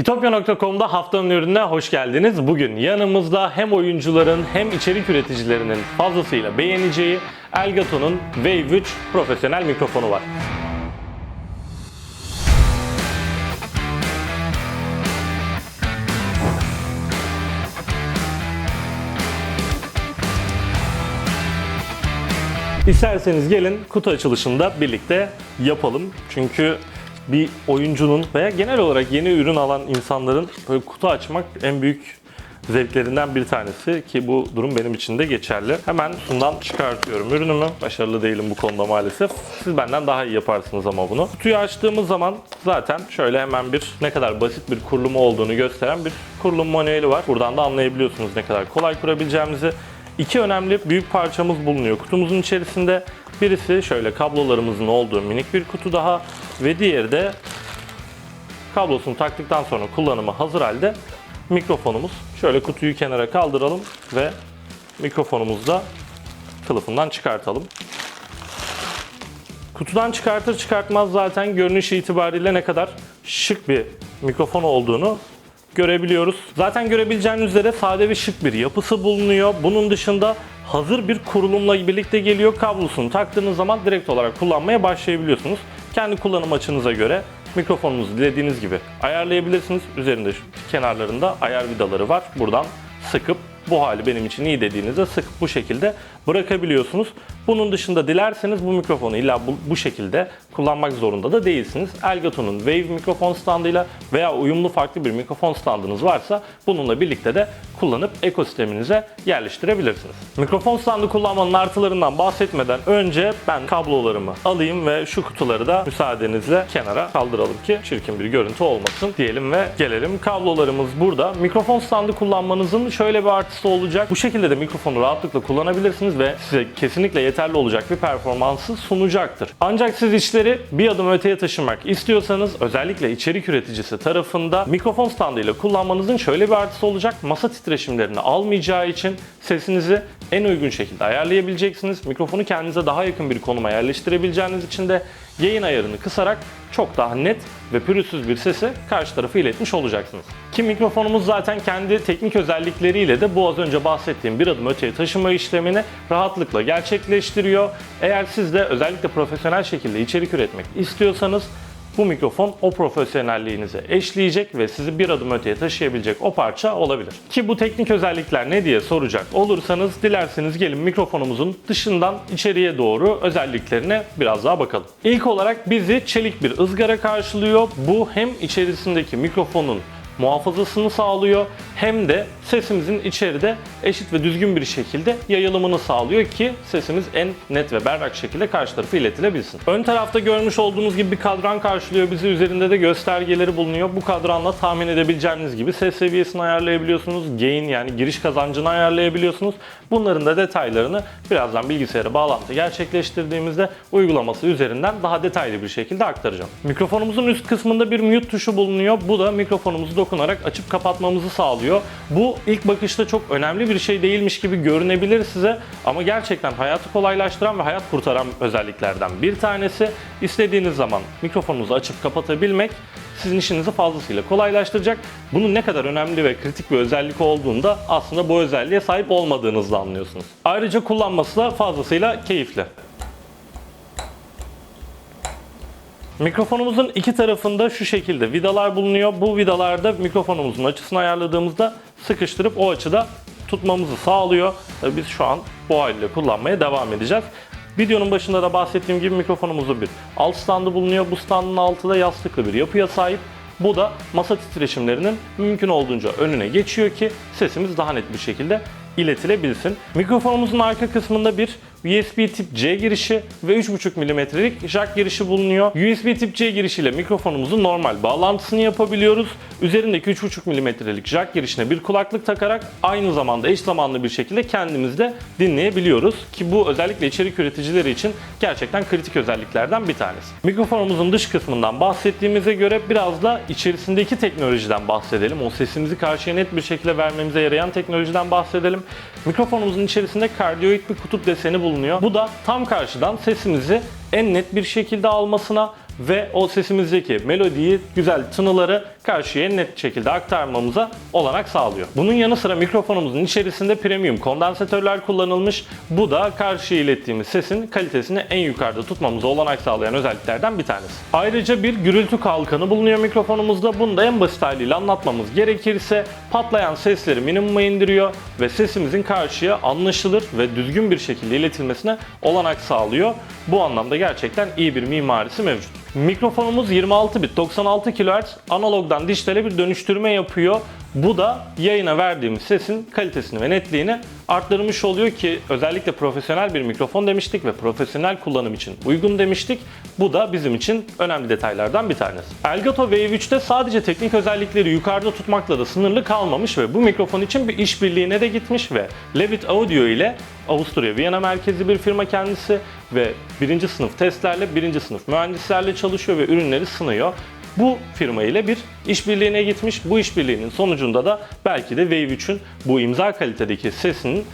İtopya.com'da haftanın ürününe hoş geldiniz. Bugün yanımızda hem oyuncuların hem içerik üreticilerinin fazlasıyla beğeneceği Elgato'nun Wave 3 profesyonel mikrofonu var. İsterseniz gelin kutu açılışında birlikte yapalım. Çünkü bir oyuncunun veya genel olarak yeni ürün alan insanların böyle kutu açmak en büyük zevklerinden bir tanesi ki bu durum benim için de geçerli. Hemen şundan çıkartıyorum ürünümü. Başarılı değilim bu konuda maalesef. Siz benden daha iyi yaparsınız ama bunu. Kutuyu açtığımız zaman zaten şöyle hemen bir ne kadar basit bir kurulumu olduğunu gösteren bir kurulum manueli var. Buradan da anlayabiliyorsunuz ne kadar kolay kurabileceğimizi. İki önemli büyük parçamız bulunuyor kutumuzun içerisinde. Birisi şöyle kablolarımızın olduğu minik bir kutu daha ve diğeri de kablosunu taktıktan sonra kullanıma hazır halde mikrofonumuz. Şöyle kutuyu kenara kaldıralım ve mikrofonumuzu da kılıfından çıkartalım. Kutudan çıkartır çıkartmaz zaten görünüş itibariyle ne kadar şık bir mikrofon olduğunu görebiliyoruz. Zaten görebileceğiniz üzere sade ve şık bir yapısı bulunuyor. Bunun dışında hazır bir kurulumla birlikte geliyor. Kablosunu taktığınız zaman direkt olarak kullanmaya başlayabiliyorsunuz. Kendi kullanım açınıza göre mikrofonunuzu dilediğiniz gibi ayarlayabilirsiniz. Üzerinde kenarlarında ayar vidaları var. Buradan sıkıp bu hali benim için iyi dediğinizde sıkıp bu şekilde bırakabiliyorsunuz. Bunun dışında dilerseniz bu mikrofonu illa bu, bu şekilde kullanmak zorunda da değilsiniz. Elgato'nun Wave mikrofon standıyla veya uyumlu farklı bir mikrofon standınız varsa bununla birlikte de kullanıp ekosisteminize yerleştirebilirsiniz. Mikrofon standı kullanmanın artılarından bahsetmeden önce ben kablolarımı alayım ve şu kutuları da müsaadenizle kenara kaldıralım ki çirkin bir görüntü olmasın diyelim ve gelelim. Kablolarımız burada. Mikrofon standı kullanmanızın şöyle bir artısı olacak. Bu şekilde de mikrofonu rahatlıkla kullanabilirsiniz ve size kesinlikle yeterli olacak bir performansı sunacaktır. Ancak siz işleri bir adım öteye taşımak istiyorsanız özellikle içerik üreticisi tarafında mikrofon standıyla kullanmanızın şöyle bir artısı olacak. Masa titreşimlerini almayacağı için sesinizi en uygun şekilde ayarlayabileceksiniz. Mikrofonu kendinize daha yakın bir konuma yerleştirebileceğiniz için de yayın ayarını kısarak çok daha net ve pürüzsüz bir sesi karşı tarafa iletmiş olacaksınız. Ki mikrofonumuz zaten kendi teknik özellikleriyle de bu az önce bahsettiğim bir adım öteye taşıma işlemini rahatlıkla gerçekleştiriyor. Eğer siz de özellikle profesyonel şekilde içerik üretmek istiyorsanız bu mikrofon o profesyonelliğinize eşleyecek ve sizi bir adım öteye taşıyabilecek o parça olabilir. Ki bu teknik özellikler ne diye soracak olursanız dilerseniz gelin mikrofonumuzun dışından içeriye doğru özelliklerine biraz daha bakalım. İlk olarak bizi çelik bir ızgara karşılıyor. Bu hem içerisindeki mikrofonun muhafazasını sağlıyor hem de sesimizin içeride eşit ve düzgün bir şekilde yayılımını sağlıyor ki sesimiz en net ve berrak şekilde karşı tarafa iletilebilsin. Ön tarafta görmüş olduğunuz gibi bir kadran karşılıyor bizi. Üzerinde de göstergeleri bulunuyor. Bu kadranla tahmin edebileceğiniz gibi ses seviyesini ayarlayabiliyorsunuz. Gain yani giriş kazancını ayarlayabiliyorsunuz. Bunların da detaylarını birazdan bilgisayara bağlantı gerçekleştirdiğimizde uygulaması üzerinden daha detaylı bir şekilde aktaracağım. Mikrofonumuzun üst kısmında bir mute tuşu bulunuyor. Bu da mikrofonumuzu dokunarak açıp kapatmamızı sağlıyor. Bu ilk bakışta çok önemli bir şey değilmiş gibi görünebilir size ama gerçekten hayatı kolaylaştıran ve hayat kurtaran özelliklerden bir tanesi. İstediğiniz zaman mikrofonunuzu açıp kapatabilmek sizin işinizi fazlasıyla kolaylaştıracak. Bunun ne kadar önemli ve kritik bir özellik olduğunu da aslında bu özelliğe sahip olmadığınızda anlıyorsunuz. Ayrıca kullanması da fazlasıyla keyifli. Mikrofonumuzun iki tarafında şu şekilde vidalar bulunuyor. Bu vidalarda mikrofonumuzun açısını ayarladığımızda sıkıştırıp o açıda tutmamızı sağlıyor. Biz şu an bu haliyle kullanmaya devam edeceğiz. Videonun başında da bahsettiğim gibi mikrofonumuzda bir alt standı bulunuyor. Bu standın altı da yastıklı bir yapıya sahip. Bu da masa titreşimlerinin mümkün olduğunca önüne geçiyor ki sesimiz daha net bir şekilde iletilebilsin. Mikrofonumuzun arka kısmında bir USB tip C girişi ve 3.5 mm'lik jack girişi bulunuyor. USB tip C girişiyle mikrofonumuzun normal bağlantısını yapabiliyoruz. Üzerindeki 3.5 mm'lik jack girişine bir kulaklık takarak aynı zamanda eş zamanlı bir şekilde kendimiz de dinleyebiliyoruz. Ki bu özellikle içerik üreticileri için gerçekten kritik özelliklerden bir tanesi. Mikrofonumuzun dış kısmından bahsettiğimize göre biraz da içerisindeki teknolojiden bahsedelim. O sesimizi karşıya net bir şekilde vermemize yarayan teknolojiden bahsedelim. Mikrofonumuzun içerisinde kardiyoid bir kutup deseni bulunuyor. Bu da tam karşıdan sesimizi en net bir şekilde almasına ve o sesimizdeki melodiyi, güzel tınıları karşıya net şekilde aktarmamıza olanak sağlıyor. Bunun yanı sıra mikrofonumuzun içerisinde premium kondansatörler kullanılmış. Bu da karşıya ilettiğimiz sesin kalitesini en yukarıda tutmamıza olanak sağlayan özelliklerden bir tanesi. Ayrıca bir gürültü kalkanı bulunuyor mikrofonumuzda. Bunu da en basit haliyle anlatmamız gerekirse patlayan sesleri minimuma indiriyor ve sesimizin karşıya anlaşılır ve düzgün bir şekilde iletilmesine olanak sağlıyor. Bu anlamda gerçekten iyi bir mimarisi mevcut. Mikrofonumuz 26 bit 96 kHz analogdan dijitale bir dönüştürme yapıyor. Bu da yayına verdiğimiz sesin kalitesini ve netliğini arttırmış oluyor ki özellikle profesyonel bir mikrofon demiştik ve profesyonel kullanım için uygun demiştik. Bu da bizim için önemli detaylardan bir tanesi. Elgato Wave 3'te sadece teknik özellikleri yukarıda tutmakla da sınırlı kalmamış ve bu mikrofon için bir işbirliğine de gitmiş ve Levitt Audio ile Avusturya Viyana merkezli bir firma kendisi ve birinci sınıf testlerle, birinci sınıf mühendislerle çalışıyor ve ürünleri sınıyor. Bu firma ile bir işbirliğine gitmiş. Bu işbirliğinin sonucunda da belki de Wave 3'ün bu imza kalitedeki sesinin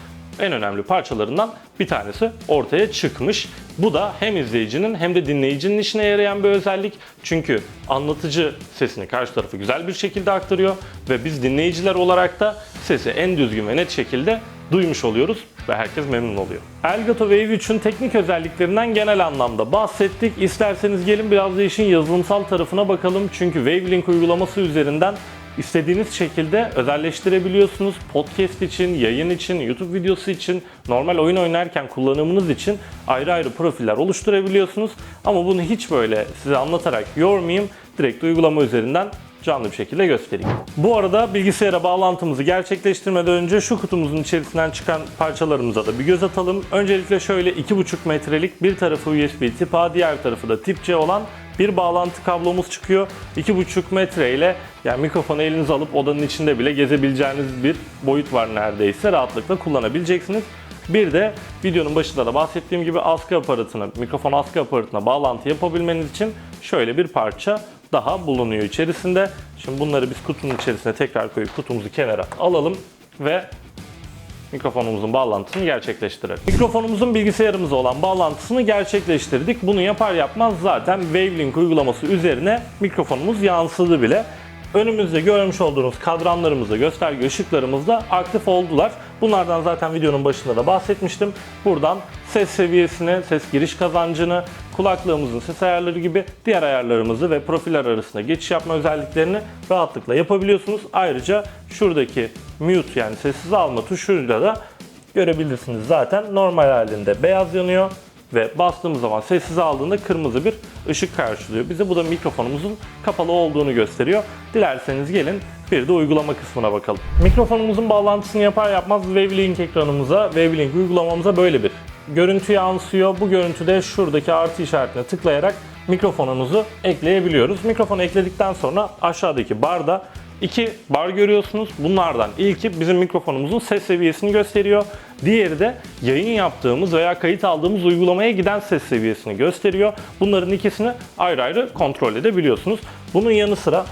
en önemli parçalarından bir tanesi ortaya çıkmış. Bu da hem izleyicinin hem de dinleyicinin işine yarayan bir özellik. Çünkü anlatıcı sesini karşı tarafı güzel bir şekilde aktarıyor ve biz dinleyiciler olarak da sesi en düzgün ve net şekilde duymuş oluyoruz ve herkes memnun oluyor. Elgato Wave 3'ün teknik özelliklerinden genel anlamda bahsettik. İsterseniz gelin biraz da işin yazılımsal tarafına bakalım. Çünkü Wavelink uygulaması üzerinden istediğiniz şekilde özelleştirebiliyorsunuz. Podcast için, yayın için, YouTube videosu için, normal oyun oynarken kullanımınız için ayrı ayrı profiller oluşturabiliyorsunuz. Ama bunu hiç böyle size anlatarak yormayayım. Direkt uygulama üzerinden canlı bir şekilde göstereyim. Bu arada bilgisayara bağlantımızı gerçekleştirmeden önce şu kutumuzun içerisinden çıkan parçalarımıza da bir göz atalım. Öncelikle şöyle 2,5 metrelik bir tarafı USB tip A, diğer tarafı da tip C olan bir bağlantı kablomuz çıkıyor. 2,5 metre ile yani mikrofonu elinize alıp odanın içinde bile gezebileceğiniz bir boyut var neredeyse. Rahatlıkla kullanabileceksiniz. Bir de videonun başında da bahsettiğim gibi askı aparatına, mikrofon askı aparatına bağlantı yapabilmeniz için şöyle bir parça daha bulunuyor içerisinde. Şimdi bunları biz kutunun içerisine tekrar koyup kutumuzu kenara alalım ve mikrofonumuzun bağlantısını gerçekleştirelim. Mikrofonumuzun bilgisayarımıza olan bağlantısını gerçekleştirdik. Bunu yapar yapmaz zaten Wavelink uygulaması üzerine mikrofonumuz yansıdı bile. Önümüzde görmüş olduğunuz kadranlarımızda, gösterge ışıklarımızda aktif oldular. Bunlardan zaten videonun başında da bahsetmiştim. Buradan ses seviyesini, ses giriş kazancını, kulaklığımızın ses ayarları gibi diğer ayarlarımızı ve profiller arasında geçiş yapma özelliklerini rahatlıkla yapabiliyorsunuz. Ayrıca şuradaki mute yani sessiz alma tuşuyla da görebilirsiniz zaten. Normal halinde beyaz yanıyor ve bastığımız zaman sessiz aldığında kırmızı bir ışık karşılıyor. Bize bu da mikrofonumuzun kapalı olduğunu gösteriyor. Dilerseniz gelin bir de uygulama kısmına bakalım. Mikrofonumuzun bağlantısını yapar yapmaz Wavelink ekranımıza, Wavelink uygulamamıza böyle bir görüntü yansıyor. Bu görüntüde şuradaki artı işaretine tıklayarak mikrofonunuzu ekleyebiliyoruz. Mikrofonu ekledikten sonra aşağıdaki barda iki bar görüyorsunuz. Bunlardan ilki bizim mikrofonumuzun ses seviyesini gösteriyor. Diğeri de yayın yaptığımız veya kayıt aldığımız uygulamaya giden ses seviyesini gösteriyor. Bunların ikisini ayrı ayrı kontrol edebiliyorsunuz. Bunun yanı sıra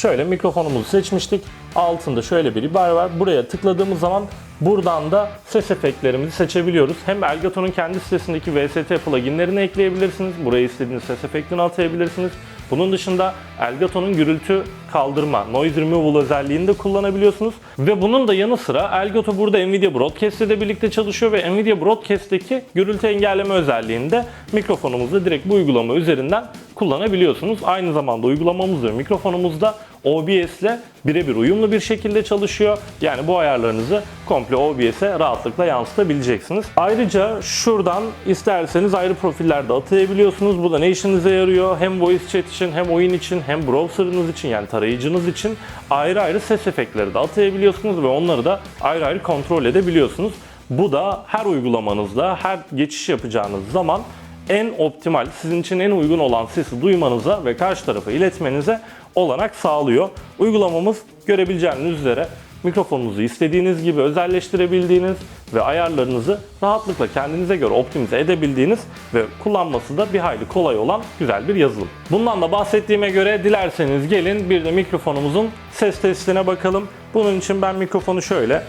şöyle mikrofonumuzu seçmiştik. Altında şöyle bir ibare var. Buraya tıkladığımız zaman buradan da ses efektlerimizi seçebiliyoruz. Hem Elgato'nun kendi sitesindeki VST pluginlerini ekleyebilirsiniz. Buraya istediğiniz ses efektini atayabilirsiniz. Bunun dışında Elgato'nun gürültü kaldırma, noise removal özelliğini de kullanabiliyorsunuz. Ve bunun da yanı sıra Elgato burada Nvidia Broadcast ile birlikte çalışıyor ve Nvidia Broadcast'teki gürültü engelleme özelliğini de mikrofonumuzda direkt bu uygulama üzerinden kullanabiliyorsunuz. Aynı zamanda uygulamamız ve mikrofonumuz da OBS ile birebir uyumlu bir şekilde çalışıyor. Yani bu ayarlarınızı komple OBS'e rahatlıkla yansıtabileceksiniz. Ayrıca şuradan isterseniz ayrı profiller de atayabiliyorsunuz. Bu da ne işinize yarıyor? Hem voice chat için hem oyun için hem browser'ınız için yani tarayıcınız için ayrı ayrı ses efektleri de atayabiliyorsunuz ve onları da ayrı ayrı kontrol edebiliyorsunuz. Bu da her uygulamanızda, her geçiş yapacağınız zaman en optimal, sizin için en uygun olan sesi duymanıza ve karşı tarafa iletmenize olanak sağlıyor. Uygulamamız görebileceğiniz üzere mikrofonunuzu istediğiniz gibi özelleştirebildiğiniz ve ayarlarınızı rahatlıkla kendinize göre optimize edebildiğiniz ve kullanması da bir hayli kolay olan güzel bir yazılım. Bundan da bahsettiğime göre dilerseniz gelin bir de mikrofonumuzun ses testine bakalım. Bunun için ben mikrofonu şöyle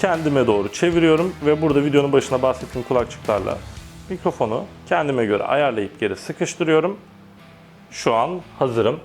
kendime doğru çeviriyorum ve burada videonun başına bahsettiğim kulakçıklarla mikrofonu kendime göre ayarlayıp geri sıkıştırıyorum. Şu an hazırım.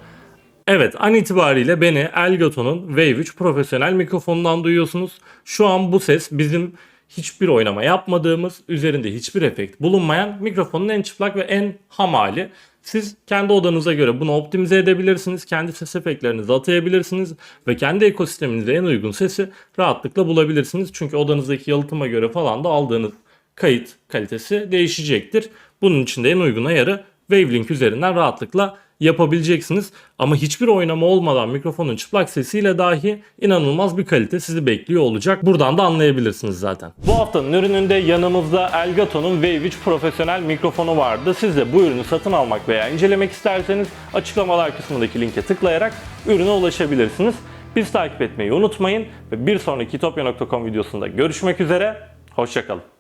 Evet an itibariyle beni Elgato'nun Wave 3 profesyonel mikrofonundan duyuyorsunuz. Şu an bu ses bizim hiçbir oynama yapmadığımız, üzerinde hiçbir efekt bulunmayan mikrofonun en çıplak ve en ham hali. Siz kendi odanıza göre bunu optimize edebilirsiniz. Kendi ses efektlerinizi atayabilirsiniz ve kendi ekosisteminize en uygun sesi rahatlıkla bulabilirsiniz. Çünkü odanızdaki yalıtıma göre falan da aldığınız kayıt kalitesi değişecektir. Bunun için de en uygun ayarı Wavelink üzerinden rahatlıkla yapabileceksiniz. Ama hiçbir oynama olmadan mikrofonun çıplak sesiyle dahi inanılmaz bir kalite sizi bekliyor olacak. Buradan da anlayabilirsiniz zaten. Bu haftanın ürününde yanımızda Elgato'nun Wave 3 profesyonel mikrofonu vardı. Siz de bu ürünü satın almak veya incelemek isterseniz açıklamalar kısmındaki linke tıklayarak ürüne ulaşabilirsiniz. Bizi takip etmeyi unutmayın ve bir sonraki itopya.com videosunda görüşmek üzere. Hoşçakalın.